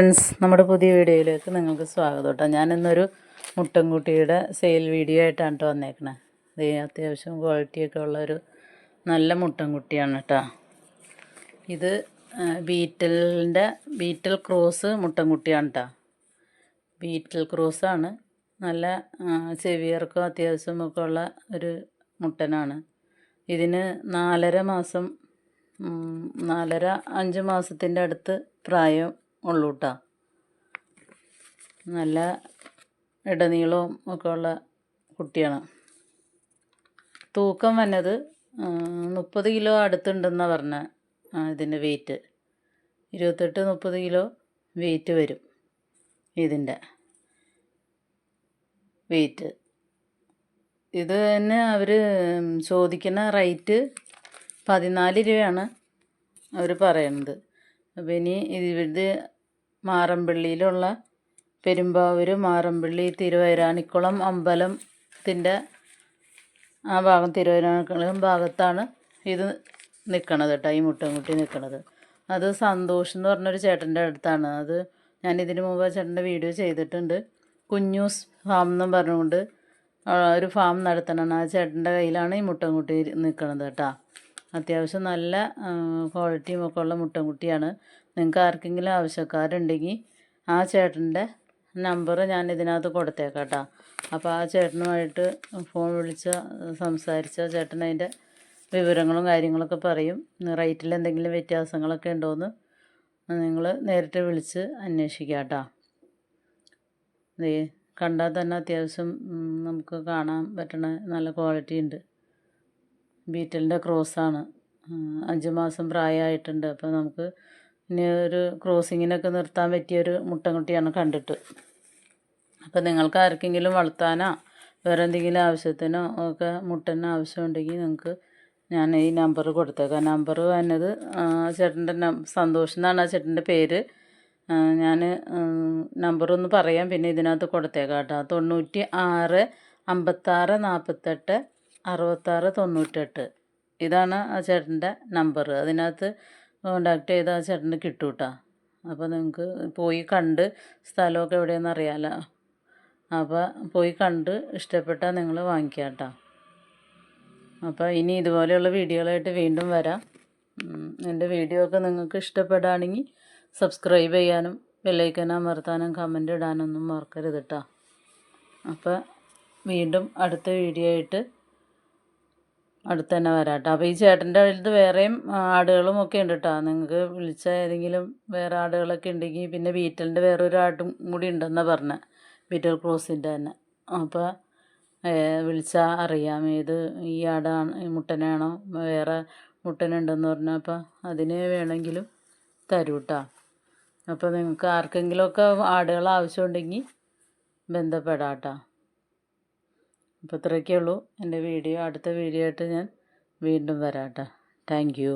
Friends നമ്മുടെ പുതിയ വീഡിയോയിലേക്ക് നിങ്ങൾക്ക് സ്വാഗതം കേട്ടോ. ഞാനിന്നൊരു മുട്ടൻകുട്ടിയുടെ സെയിൽ വീഡിയോ ആയിട്ടാണ് കേട്ടോ വന്നേക്കണേ. ഇത് അത്യാവശ്യം ക്വാളിറ്റിയൊക്കെ ഉള്ള ഒരു നല്ല മുട്ടൻകുട്ടിയാണ് കേട്ടോ ഇത് ബീറ്റലിന്റെ ബീറ്റൽ ക്രോസ് മുട്ടൻകുട്ടിയാണ് കേട്ടോ ബീറ്റൽ ക്രോസാണ് നല്ല അത്യാവശ്യം അത്യാവശ്യമൊക്കെ ഉള്ള ഒരു മുട്ടനാണ്. ഇതിന് നാലര മാസം നാലര അഞ്ച് മാസത്തിന്റെ അടുത്ത് പ്രായം ഉള്ളൂ കേട്ടോ നല്ല ഇടനീളവും ഒക്കെ ഉള്ള കുട്ടിയാണ്. തൂക്കം വന്നത് മുപ്പത് കിലോ അടുത്തുണ്ടെന്നാണ് പറഞ്ഞ ഇതിന്റെ വെയിറ്റ്. ഇരുപത്തെട്ട് മുപ്പത് കിലോ വെയിറ്റ് വരും ഇതിന്റെ വെയിറ്റ്. ഇത് തന്നെ അവർ ചോദിക്കുന്ന റേറ്റ് പതിനാല് രൂപയാണ് അവർ പറയുന്നത്. അപ്പോൾ ഇനി ഇത് മാറമ്പള്ളിയിലുള്ള പെരുമ്പാവൂർ മാറമ്പള്ളി തിരുവൈരാണിക്കുളം അമ്പലത്തിന്റെ ആ ഭാഗം തിരുവൈരാണിക്കുളം ഭാഗത്താണ് ഇത് നിൽക്കണത് കേട്ടോ ഈ നിൽക്കണത് അത് സന്തോഷ് എന്ന് പറഞ്ഞൊരു ചേട്ടന്റെ അടുത്താണ്. അത് ഞാൻ ഇതിന് മുമ്പ് ചേട്ടന്റെ വീഡിയോ ചെയ്തിട്ടുണ്ട്. കുഞ്ഞൂസ് ഫാം എന്നും പറഞ്ഞുകൊണ്ട് ഒരു ഫാം നടത്തണം ആ ചേട്ടന്റെ കയ്യിലാണ് ഈ മുട്ടൻകുട്ടി നിൽക്കണത് കേട്ടോ. അത്യാവശ്യം നല്ല ക്വാളിറ്റിയും ഒക്കെ ഉള്ള മുട്ടൻകുട്ടിയാണ്. നിങ്ങൾക്ക് ആർക്കെങ്കിലും ആവശ്യക്കാരുണ്ടെങ്കിൽ ആ ചേട്ടന്റെ നമ്പർ ഞാൻ ഇതിനകത്ത് കൊടുത്തേക്കാം കേട്ടോ. അപ്പോൾ ആ ചേട്ടനുമായിട്ട് ഫോൺ വിളിച്ച് സംസാരിച്ച ചേട്ടൻ അതിന്റെ വിവരങ്ങളും കാര്യങ്ങളൊക്കെ പറയും. റേറ്റിൽ എന്തെങ്കിലും വ്യത്യാസങ്ങളൊക്കെ ഉണ്ടോയെന്ന് നിങ്ങൾ നേരിട്ട് വിളിച്ച് അന്വേഷിക്കാം കേട്ടോ. കണ്ടാൽ തന്നെ അത്യാവശ്യം നമുക്ക് കാണാൻ പറ്റണ നല്ല ക്വാളിറ്റി ഉണ്ട്. ബീറ്റലിന്റെ ക്രോസാണ്. അഞ്ച് മാസം പ്രായമായിട്ടുണ്ട്. അപ്പോൾ നമുക്ക് ഇനി ഒരു ക്രോസിങ്ങിനൊക്കെ നിർത്താൻ പറ്റിയൊരു മുട്ടൻകുട്ടിയാണ് കണ്ടിട്ട്. അപ്പോൾ നിങ്ങൾക്ക് ആർക്കെങ്കിലും വളർത്താനോ വേറെ എന്തെങ്കിലും ആവശ്യത്തിനോ ഒക്കെ മുട്ടന് ആവശ്യമുണ്ടെങ്കിൽ നിങ്ങൾക്ക് ഞാൻ ഈ നമ്പർ കൊടുത്തേക്കാം. നമ്പർ വന്നത് ചേട്ടന്റെ സന്തോഷ് എന്നാണ് ആ ചേട്ടന്റെ പേര്. ഞാൻ നമ്പറൊന്ന് പറയാം പിന്നെ ഇതിനകത്ത് കൊടുത്തേക്കാം കേട്ടോ. തൊണ്ണൂറ്റി ആറ് അമ്പത്താറ് നാൽപ്പത്തെട്ട് അറുപത്താറ് തൊണ്ണൂറ്റെട്ട്. ഇതാണ് ആ ചേട്ടന്റെ നമ്പർ അതിനകത്ത് കോണ്ടാക്ട് ചെയ്താൽ ആ ചേട്ടന് കിട്ടും കേട്ടോ അപ്പോൾ നിങ്ങൾക്ക് പോയി കണ്ട് സ്ഥലമൊക്കെ എവിടെയെന്ന് അറിയാമല്ലോ അപ്പോൾ പോയി കണ്ട് ഇഷ്ടപ്പെട്ടാൽ നിങ്ങൾ വാങ്ങിക്കാം കേട്ടോ അപ്പോൾ ഇനി ഇതുപോലെയുള്ള വീഡിയോകളായിട്ട് വീണ്ടും വരാം. എന്റെ വീഡിയോ ഒക്കെ നിങ്ങൾക്ക് ഇഷ്ടപ്പെടുകയാണെങ്കിൽ സബ്സ്ക്രൈബ് ചെയ്യാനും ബെല്ലൈക്കൻ അമർത്താനും കമന്റ് ഇടാനൊന്നും മറക്കരുത് കേട്ടോ അപ്പോൾ വീണ്ടും അടുത്ത വീഡിയോ ആയിട്ട് അടുത്ത് തന്നെ വരാം കേട്ടോ അപ്പോൾ ഈ ചേട്ടന്റെ അടുത്ത് വേറെയും ആടുകളും ഒക്കെ ഉണ്ട് കേട്ടോ നിങ്ങൾക്ക് വിളിച്ച ഏതെങ്കിലും വേറെ ആടുകളൊക്കെ ഉണ്ടെങ്കിൽ പിന്നെ ബീറ്റലിന്റെ വേറൊരു ആട്ടും കൂടി ഉണ്ടെന്നാണ് പറഞ്ഞത് ബീറ്റൽ ക്രോസിന്റെ തന്നെ. അപ്പോൾ വിളിച്ചാൽ അറിയാം ഏത് ഈ ആടാണ് മുട്ടനാണോ വേറെ മുട്ടനുണ്ടെന്ന് പറഞ്ഞാൽ അപ്പോൾ അതിന് വേണമെങ്കിലും തരൂ കേട്ടോ അപ്പോൾ നിങ്ങൾക്ക് ആർക്കെങ്കിലുമൊക്കെ ആടുകൾ ആവശ്യമുണ്ടെങ്കിൽ ബന്ധപ്പെടാം കേട്ടോ അപ്പോൾ ഇത്രയൊക്കെ ഉള്ളൂ എന്റെ വീഡിയോ. അടുത്ത വീഡിയോ ആയിട്ട് ഞാൻ വീണ്ടും വരാം കേട്ടോ. Thank you.